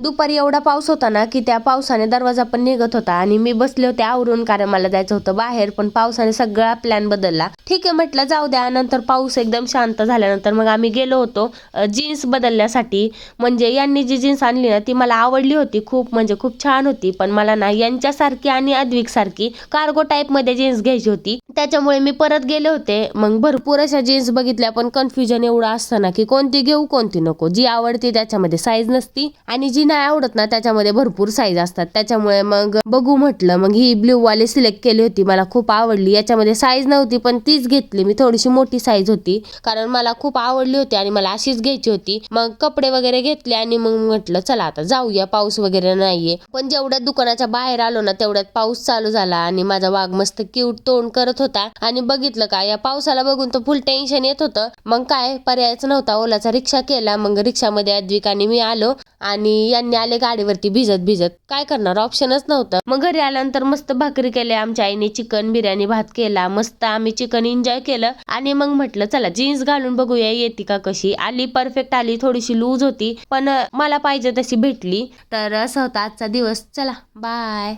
दुपारी एवढा पाऊस होता ना की त्या पावसाने दरवाजा पण निघत होता आणि मी बसले होते आवरून कारण मला जायचं होतं बाहेर पण पावसाने सगळा प्लॅन बदलला. ठीक आहे म्हटलं जाऊ द्या नंतर पाऊस एकदम शांत झाल्यानंतर मग आम्ही गेलो होतो जीन्स बदलण्यासाठी. म्हणजे यांनी जी जीन्स आणली ना ती मला आवडली होती खूप म्हणजे खूप छान होती. पण मला ना यांच्यासारखी आणि अद्विकसारखी कार्गो टाईपमध्ये जीन्स घ्यायची होती. त्याच्यामुळे मी परत गेले होते. मग भरपूर अशा जीन्स बघितल्या पण कन्फ्युजन एवढं असतं ना की कोणती घेऊ कोणती नको. जी आवडते त्याच्यामध्ये साईज नसती आणि जी नाही आवडत ना त्याच्यामध्ये भरपूर साईज असतात. त्याच्यामुळे मग बघू म्हटलं. मग ही ब्ल्यू वाली सिलेक्ट केली होती. मला खूप आवडली. याच्यामध्ये साईज नव्हती पण तीच घेतली मी. थोडीशी मोठी साईज होती. कारण मला खूप आवडली होती आणि मला अशीच घ्यायची होती. मग कपडे वगैरे घेतले आणि मग म्हटलं चला आता जाऊया. पाऊस वगैरे नाहीये. पण जेवढ्यात दुकानाच्या बाहेर आलो ना तेवढ्यात पाऊस चालू झाला आणि माझा वाघ मस्त क्यूट तोंड करत होता होता आणि बघितलं का या पावसाला बघून तर फुल टेन्शन येत होतं. मग काय पर्यायच नव्हता. ओलाचा रिक्षा केला. मग रिक्षामध्ये अद्विक आणि मी आलो आणि यांनी आले गाडीवरती भिजत भिजत. काय करणार? ऑप्शनच नव्हतं. मग घरी आल्यानंतर मस्त भाकरी केली. आमच्या आईने चिकन बिर्याणी भात केला. मस्त आम्ही चिकन एन्जॉय केलं. आणि मग म्हटलं चला जीन्स घालून बघूया येते का कशी? आली परफेक्ट आली. थोडीशी लूज होती. पण मला पाहिजे तशी भेटली. तर असं होता आजचा दिवस. चला बाय